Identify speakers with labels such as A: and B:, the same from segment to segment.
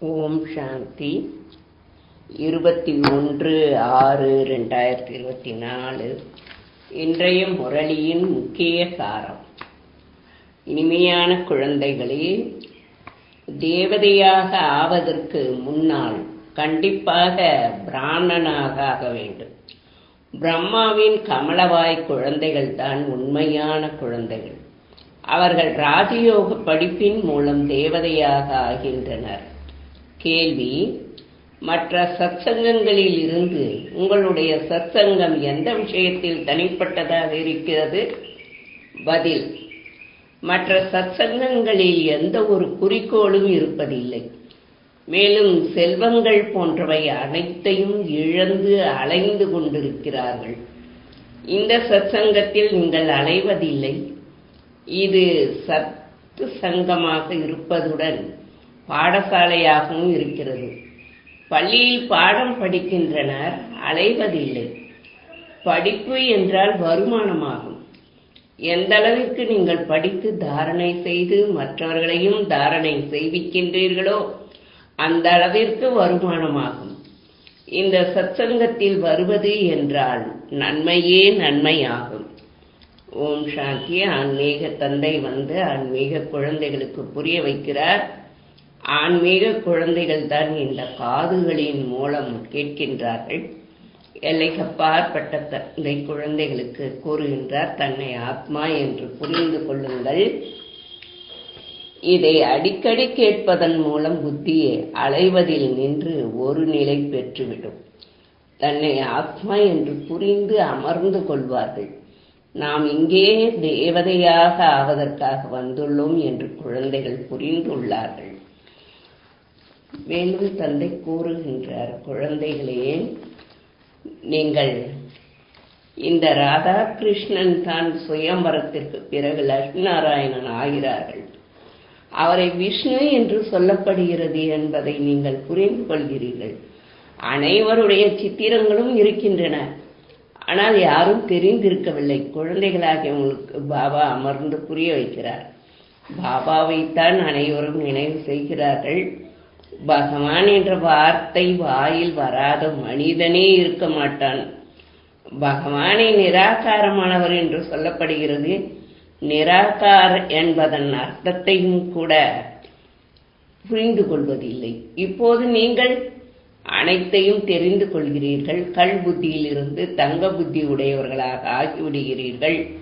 A: ஓம் சாந்தி. இருபத்தி ஒன்று ஆறு ரெண்டாயிரத்தி இருபத்தி நாலு இன்றைய முரளியின் முக்கிய சாரம். இனிமையான குழந்தைகளே தேவதையாக ஆவதற்கு முன்னால் கண்டிப்பாக பிராமணனாக ஆக வேண்டும். பிரம்மாவின் கமலவாய் குழந்தைகள் தான் உண்மையான குழந்தைகள். அவர்கள் ராஜயோக படிப்பின் மூலம் தேவதையாக ஆகின்றனர். கேள்வி மற்ற சத்சங்கங்களில் இருந்து உங்களுடைய சத்சங்கம் எந்த விஷயத்தில் தனிப்பட்டதாக இருக்கிறது? பதில் மற்ற சத்சங்கங்களில் எந்த ஒரு குறிக்கோளும் இருப்பதில்லை. மேலும் செல்வங்கள் போன்றவை அனைத்தையும் இழந்து அலைந்து கொண்டிருக்கிறார்கள். இந்த சத்சங்கத்தில் நீங்கள் அலைவதில்லை. இது சத்து சங்கமாக இருப்பதுடன் பாடசாலையாகவும் இருக்கிறது. பள்ளியில் பாடம் படிக்கின்றனர் அலைவதில்லை. படிப்பு என்றால் வருமானமாகும். எந்த அளவிற்கு நீங்கள் படித்து தாரணை செய்து மற்றவர்களையும் தாரணை செய்விக்கின்றீர்களோ அந்த அளவிற்கு வருமானமாகும். இந்த சத்சங்கத்தில் வருவது என்றால் நன்மையே நன்மையாகும். ஓம் சாந்தி. ஆன்மீக தந்தை வந்து ஆன்மீக குழந்தைகளுக்கு புரிய வைக்கிறார். ஆன்மீக குழந்தைகள் தான் இந்த காதுகளின் மூலம் கேட்கின்றார்கள். எல்லைக்கப்பாற்பட்ட தந்தை குழந்தைகளுக்கு கூறுகின்றார் தன்னை ஆத்மா என்று புரிந்து கொள்ளுங்கள். இதை அடிக்கடி கேட்பதன் மூலம் புத்தியை அலைவதில் நின்று ஒரு நிலை பெற்றுவிடும். தன்னை ஆத்மா என்று புரிந்து அமர்ந்து கொள்வார்கள். நாம் இங்கே தேவதையாக ஆவதற்காக வந்துள்ளோம் என்று குழந்தைகள் புரிந்துள்ளார்கள் மேலும் தந்தை கூறுகின்றார் குழந்தைகளே நீங்கள் இந்த ராதாகிருஷ்ணன் தான் சுயம்பரத்திற்கு பிறகு லட்சுமிநாராயணன் ஆகிறார்கள். அவரை விஷ்ணு என்று சொல்லப்படுகிறது என்பதை நீங்கள் புரிந்து கொள்கிறீர்கள். அனைவருடைய சித்திரங்களும் இருக்கின்றன. ஆனால் யாரும் தெரிந்திருக்கவில்லை. குழந்தைகளாக உங்களுக்கு பாபா அமர்ந்து புரிய வைக்கிறார். பாபாவைத்தான் அனைவரும் நினைவு செய்கிறார்கள். பகவான் என்ற வார்த்தை வாயில் வராத மனிதனே இருக்க மாட்டான். பகவானை நிராகாரமானவர் என்று சொல்லப்படுகிறது. நிராகார் என்பதன் அர்த்தத்தையும் கூட புரிந்து கொள்வதில்லை. இப்போது நீங்கள் அனைத்தையும் தெரிந்து கொள்கிறீர்கள். கல் புத்தியிலிருந்து தங்க புத்தி உடையவர்களாக ஆகிவிடுகிறீர்கள்.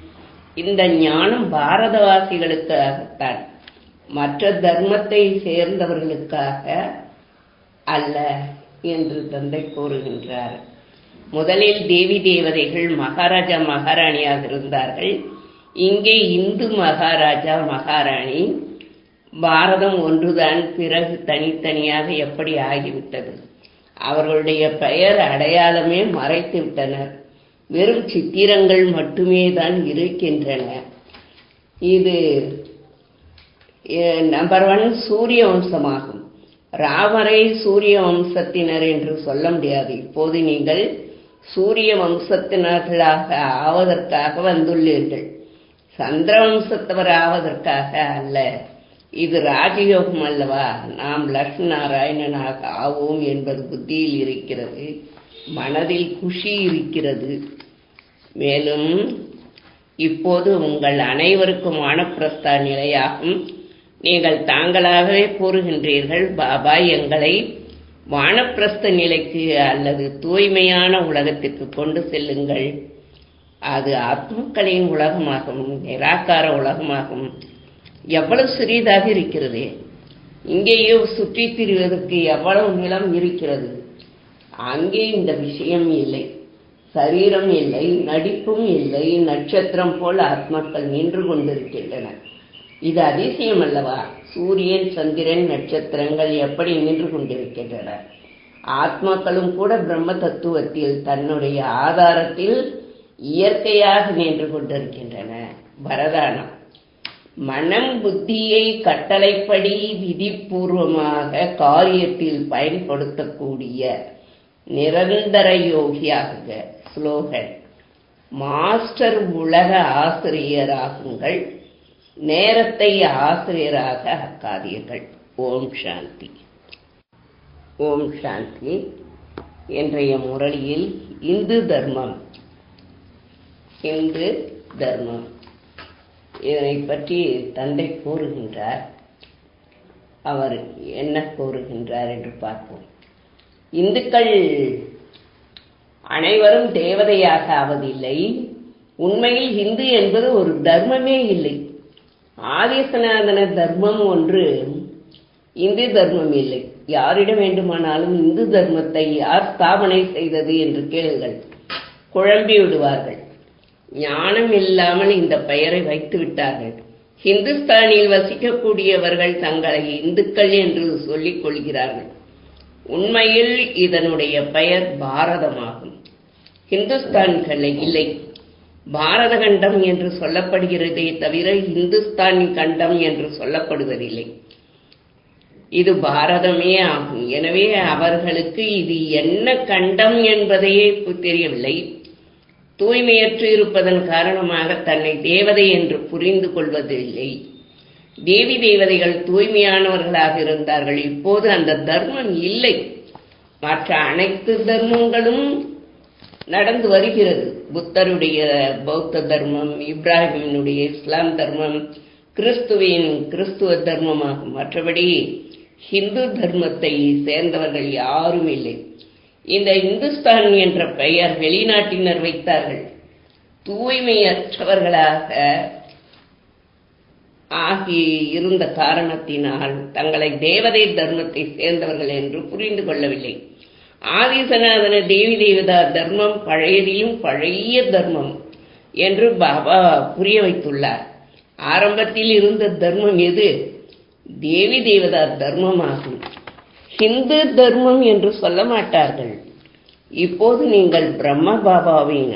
A: இந்த ஞானம் பாரதவாசிகளுக்காகத்தான். மற்ற தர்மத்தை சேர்ந்தவர்களுக்காக அல்ல என்று தந்தை கூறுகின்றார். முதலில் தேவி தேவதைகள் மகாராஜா மகாராணியாக இருந்தார்கள். இங்கே இந்து மகாராஜா மகாராணி பாரதம் ஒன்றுதான் பிறகு தனித்தனியாக எப்படி ஆகிவிட்டது? அவர்களுடைய பெயர் அடையாளமே மறைத்து விட்டனர். வெறும் சித்திரங்கள் மட்டுமே தான் இருக்கின்றன. இது நம்பர் ஒன் சூரிய வம்சமாகும் ராமரை சூரிய வம்சத்தினர் என்று சொல்ல முடியாது. இப்போது நீங்கள் சூரிய வம்சத்தினர்களாக ஆவதற்காக வந்துள்ளீர்கள். சந்திர வம்சத்தவர் ஆவதற்காக அல்ல. இது ராஜயோகம் அல்லவா? நாம் லட்சுமி நாராயணனாக ஆவோம் என்பது புத்தியில் இருக்கிறது. மனதில் குஷி இருக்கிறது. மேலும் இப்போது உங்கள் அனைவருக்கும் வானப்பிரஸ்தா நிலையாகும். நீங்கள் தாங்களாகவே கூறுகின்றீர்கள் பாபா எங்களை வானப்பிரஸ்த நிலைக்கு அல்லது தூய்மையான உலகத்திற்கு கொண்டு செல்லுங்கள். அது ஆத்மக்களின் உலகமாகும் நிராகார உலகமாகும் எவ்வளவு சிறியதாக இருக்கிறது. இங்கேயோ சுற்றி திரிவதற்கு எவ்வளவு நிலம் இருக்கிறது. அங்கே இந்த விஷயம் இல்லை. சரீரம் இல்லை நடிப்பும் இல்லை நட்சத்திரம் போல் ஆத்மாக்கள் நின்று கொண்டிருக்கின்றன இது அதிசயம் அல்லவா சூரியன் சந்திரன் நட்சத்திரங்கள் எப்படி நின்று கொண்டிருக்கின்றன? ஆத்மாக்களும் கூட பிரம்ம தத்துவத்தில் தன்னுடைய ஆதாரத்தில் இயற்கையாக நின்று கொண்டிருக்கின்றன. வரதானம். மனம் புத்தியை கட்டளைப்படி விதிபூர்வமாக காரியத்தில் பயன்படுத்தக்கூடிய நிரந்தர யோகியாக ஸ்லோகன். மாஸ்டர் உலக ஆசிரியராகுங்கள். நேரத்தை ஆசிரியராக ஆக்காதீர்கள். ஓம் சாந்தி. ஓம் சாந்தி. இன்றைய முரளியில் இந்து தர்மம். இந்து தர்மம். இதனை பற்றி தந்தை கூறுகின்றார். அவர் என்ன கூறுகின்றார் என்று பார்ப்போம். இந்துக்கள் அனைவரும் தேவதையாக ஆவதில்லை. உண்மையில் இந்து என்பது ஒரு தர்மமே இல்லை. ஆதிசநாதன தர்மம் ஒன்று இந்து தர்மம் இல்லை. யாரிடம் வேண்டுமானாலும் இந்து தர்மத்தை யார் ஸ்தாபனை செய்தது என்று கேளுங்கள். குழம்பி விடுவார்கள். ஞானம் இல்லாமல் இந்த பெயரை வைத்து விட்டார்கள். ஹிந்துஸ்தானில் வசிக்கக்கூடியவர்கள் தங்களை இந்துக்கள் என்று சொல்லிக் கொள்கிறார்கள். உண்மையில் இதனுடைய பெயர் பாரதமாகும். ஹிந்துஸ்தான்களை இல்லை. பாரத கண்டம் என்று சொல்லப்படுகிறதே தவிர இந்துஸ்தானி கண்டம் என்று சொல்லப்படுவதில்லை. இது பாரதமே ஆகும். எனவே அவர்களுக்கு இது என்ன கண்டம் என்பதையே தெரியவில்லை. தூய்மையற்று இருப்பதன் காரணமாக தன்னை தேவதை என்று புரிந்து கொள்வதில்லை. தேவி தேவதைகள் தூய்மையானவர்களாக இருந்தார்கள். இப்போது அந்த தர்மம் இல்லை. மற்ற அனைத்து தர்மங்களும் நடந்து வருகிறது. புத்தருடைய பௌத்த தர்மம் இப்ராஹிமினுடைய இஸ்லாம் தர்மம் கிறிஸ்துவின் கிறிஸ்துவ தர்மமாகும். மற்றபடி ஹிந்து தர்மத்தை சேர்ந்தவர்கள் யாரும் இல்லை. இந்த இந்துஸ்தான் என்ற பெயர் வெளிநாட்டினர் வைத்தார்கள். தூய்மையற்றவர்களாக ஆகி இருந்த காரணத்தினால் தங்களை தேவதை தர்மத்தை சேர்ந்தவர்கள் என்று புரிந்து கொள்ளவில்லை. ஆதிசநாதன தேவி தேவதா தர்மம் பழையதிலும் பழைய தர்மம் என்று பாபா புரிய வைத்துள்ளார். ஆரம்பத்தில் இருந்த தர்மம் எது? தேவி தேவதா தர்மமாகும். ஹிந்து தர்மம் என்று சொல்ல மாட்டார்கள். இப்போது நீங்கள் பிரம்ம பாபாவின்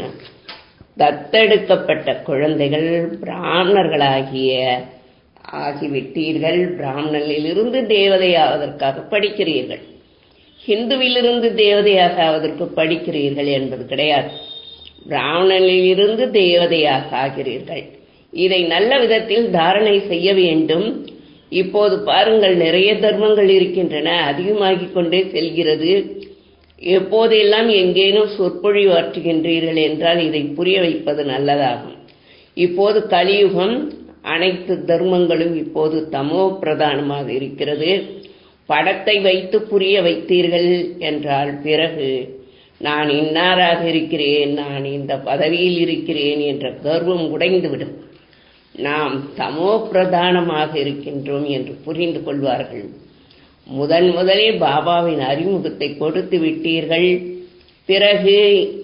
A: தத்தெடுக்கப்பட்ட குழந்தைகள் பிராமணர்களாகிய ஆகிவிட்டீர்கள். பிராமணனிலிருந்து தேவதையாவதற்காக படிக்கிறீர்கள். ஹிந்துவிலிருந்து தேவதையாக ஆவதற்கு படிக்கிறீர்கள் என்பது கிடையாது. பிராமணனிலிருந்து தேவதையாக ஆகிறீர்கள் இதை நல்ல விதத்தில் தாரணை செய்ய வேண்டும். இப்போது பாருங்கள் நிறைய தர்மங்கள் இருக்கின்றன. அதிகமாகி கொண்டே செல்கிறது. எப்போதெல்லாம் எங்கேனும் சொற்பொழிவு ஆற்றுகின்றீர்கள் என்றால் இதை புரிய வைப்பது நல்லதாகும். இப்போது கலியுகம் அனைத்து தர்மங்களும் இப்போது தமோ பிரதானமாக இருக்கிறது. படத்தை வைத்து புரிய வைத்தீர்கள் என்றால் பிறகு நான் இன்னாராக இருக்கிறேன் நான் இந்த பதவியில் இருக்கிறேன் என்ற கர்வம் உடைந்துவிடும். நாம் தமோ பிரதானமாக இருக்கின்றோம் என்று புரிந்து கொள்வார்கள். முதன் முதலே பாபாவின் அறிமுகத்தை கொடுத்து விட்டீர்கள். பிறகு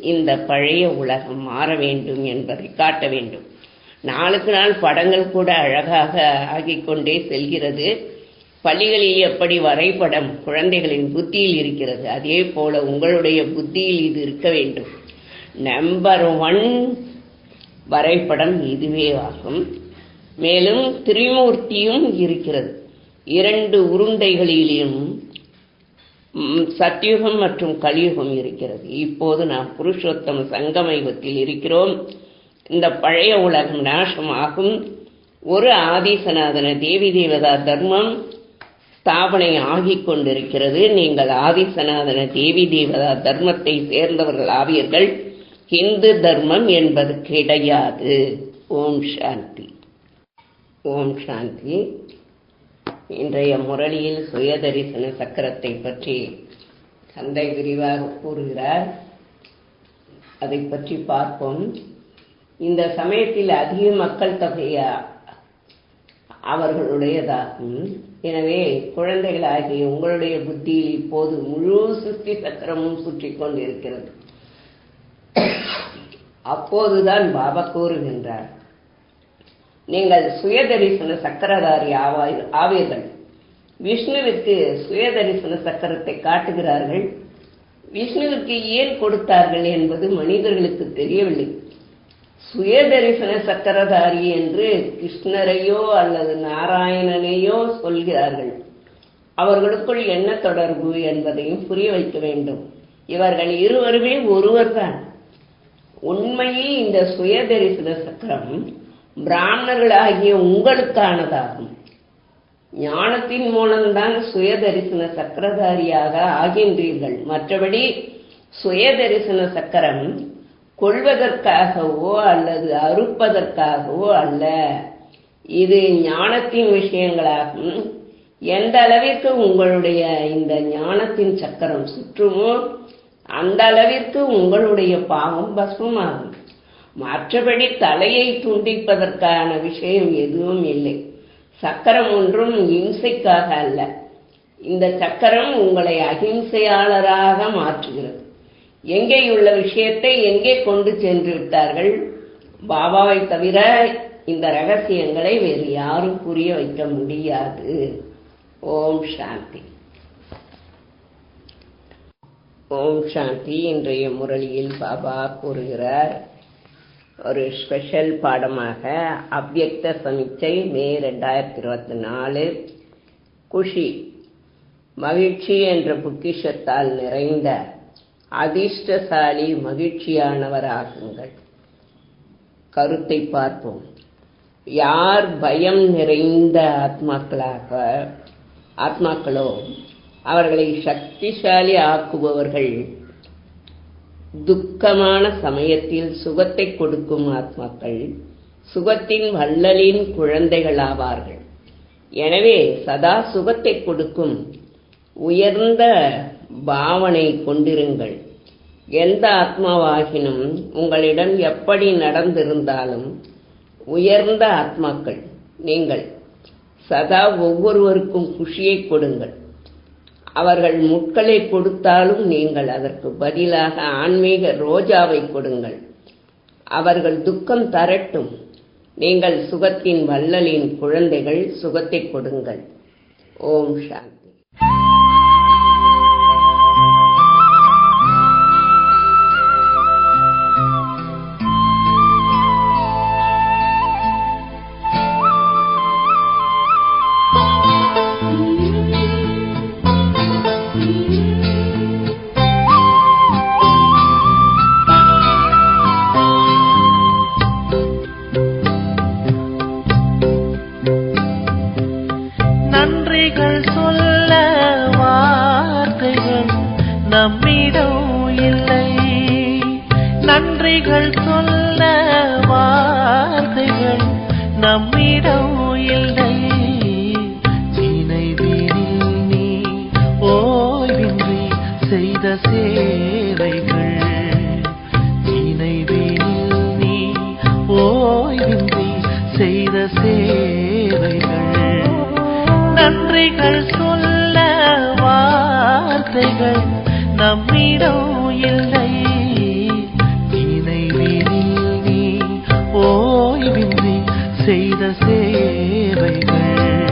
A: இந்த பழைய உலகம் மாற வேண்டும் என்பதை காட்ட வேண்டும். நாளுக்கு நாள் படங்கள் கூட அழகாக ஆகிக்கொண்டே செல்கிறது. பள்ளிகளில் எப்படி வரைபடம் குழந்தைகளின் புத்தியில் இருக்கிறது அதே போல உங்களுடைய புத்தியில் இது இருக்க வேண்டும். நம்பர் ஒன் வரைபடம் இதுவே ஆகும். மேலும் திரிமூர்த்தியும் இருக்கிறது. இரண்டு உருண்டைகளிலும் சத்யுகம் மற்றும் கலியுகம் இருக்கிறது. இப்போது நாம் புருஷோத்தம சங்கமயுகத்தில் இருக்கிறோம். இந்த பழைய உலகம் நாசமாகும். ஒரு ஆதிசநாதன தேவி தேவதா தர்மம் ஸ்தாபனை ஆகி கொண்டிருக்கிறது. நீங்கள் ஆதிசநாதன தேவி தேவதா தர்மத்தை சேர்ந்தவர்கள் ஆவீர்கள். இந்து தர்மம் என்பது கிடையாது. ஓம் சாந்தி. ஓம் சாந்தி. இன்றைய முரளியில் சுயதரிசன சக்கரத்தை பற்றி தந்தை விரிவாக கூறுகிறார். அதை பற்றி பார்ப்போம். இந்த சமயத்தில் அதிக மக்கள் தொகைய அவர்களுடையதாகும். எனவே குழந்தைகளாகிய உங்களுடைய புத்தியில் இப்போது முழு சுற்றி சக்கரமும் சுற்றி கொண்டிருக்கிறது. அப்போதுதான் பாபா கூறுகின்றார் நீங்கள் சுயதரிசன சக்கரதாரி ஆவாய் ஆவீர்கள். விஷ்ணுவிற்கு சுயதரிசன சக்கரத்தை காட்டுகிறார்கள். விஷ்ணுவிற்கு ஏன் கொடுத்தார்கள் என்பது மனிதர்களுக்கு தெரியவில்லை. சுயதரிசன சக்கரதாரி என்று கிருஷ்ணரையோ அல்லது நாராயணனையோ சொல்கிறார்கள். அவர்களுக்குள் என்ன தொடர்பு என்பதையும் புரிய வைக்க வேண்டும். இவர்கள் இருவருமே ஒருவர்தான். உண்மையில் இந்த சுயதரிசன சக்கரம் பிராமணர்களாகிய உங்களுக்கானதாகும். ஞானத்தின் மூலம்தான் சுய தரிசன சக்கரதாரியாக ஆகின்றீர்கள். மற்றபடி சுய தரிசன சக்கரம் கொள்வதற்காகவோ அல்லது அறுப்பதற்காகவோ அல்ல. இது ஞானத்தின் விஷயங்களாகும். எந்த அளவிற்கு உங்களுடைய இந்த ஞானத்தின் சக்கரம் சுற்றுமோ அந்த அளவிற்கு உங்களுடைய பாவம் பஸ்மமாகும் மற்றபடி தலையை துண்டிப்பதற்கான விஷயம் எதுவும் இல்லை. சக்கரம் ஒன்றும் இம்சைக்காக அல்ல. இந்த சக்கரம் உங்களை அகிம்சையாளராக மாற்றுகிறது. எங்கேயுள்ள விஷயத்தை எங்கே கொண்டு சென்று விட்டார்கள் பாபாவை தவிர இந்த ரகசியங்களை வேறு யாரும் புரிய வைக்க முடியாது. ஓம் சாந்தி. ஓம் சாந்தி இன்றைய முரளியில் பாபா கூறுகிறார் ஒரு ஸ்பெஷல் பாடமாக அவ்வக்த சமிச்சை மே ரெண்டாயிரத்தி இருபத்தி நாலு குஷி மகிழ்ச்சி என்ற பொக்கிஷத்தால் நிறைந்த அதிர்ஷ்டசாலி மகிழ்ச்சியானவராகுங்கள். கருத்தை பார்ப்போம். யார் பயம் நிறைந்த ஆத்மாக்களாக ஆத்மாக்களோ அவர்களை சக்திசாலி ஆக்குபவர்கள் துக்கமான சமயத்தில் சுகத்தை கொடுக்கும் ஆத்மாக்கள் சுகத்தின் வள்ளலின் குழந்தைகளாவார்கள். எனவே சதா சுகத்தை கொடுக்கும் உயர்ந்த பாவனை கொண்டிருங்கள். எந்த ஆத்மாவாகினும் உங்களிடம் எப்படி நடந்திருந்தாலும் உயர்ந்த ஆத்மாக்கள் நீங்கள். சதா ஒவ்வொருவருக்கும் குஷியை கொடுங்கள். அவர்கள் முட்களை கொடுத்தாலும் நீங்கள் அதற்கு பதிலாக ஆன்மீக ரோஜாவை கொடுங்கள். அவர்கள் துக்கம் தரட்டும். நீங்கள் சுகத்தின் வள்ளலின் குழந்தைகள் சுகத்தை கொடுங்கள். ஓம் சாந்தி.
B: நன்றிகள் சொல்ல வார்த்தைகள் நம்மிடம் இல்லை. நன்றிகள் சொல்ல வார்த்தைகள் நம்மிடம் இல்லை. நினைவினில் நீ ஓய்வின்றி செய்த சே கதைகள் சொல்ல வார்த்தைகள் நம்மிடம் இல்லை. நினைவில் நீ ஓய்வின்றி செய்த சேவைகள்.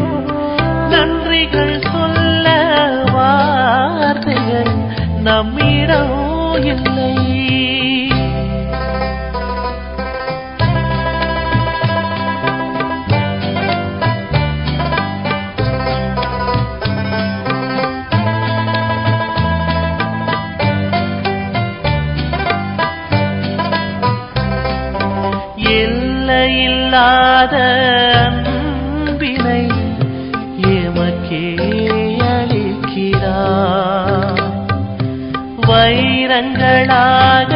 B: நன்றிகள் சொல்ல வார்த்தைகள் நம்மிடம் இல்லை. எல்லையில்லாத அன்பினை எமக்கே அளிக்கிறார் வைரங்களாக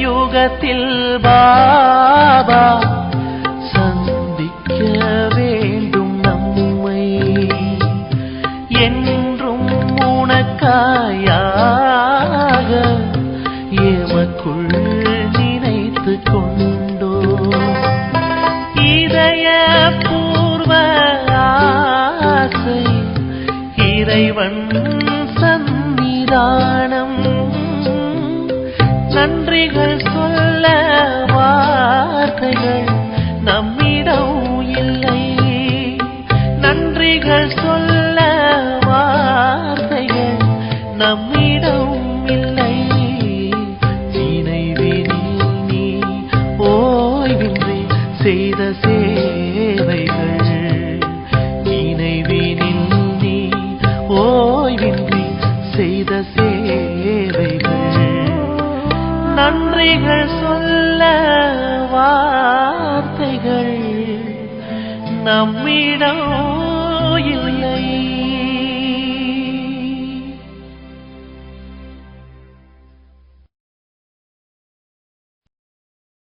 B: யுகத்தில் பாபா இறைவன் சந்நிதானம். நன்றிகள் சொல்ல வார்த்தைகள் நம்மிடம் இல்லை. நன்றிகள் சொல்ல வார்த்தைகள் நம்மிடம் இல்லை. நினைவே நீ ஓய்வின்றி செய்த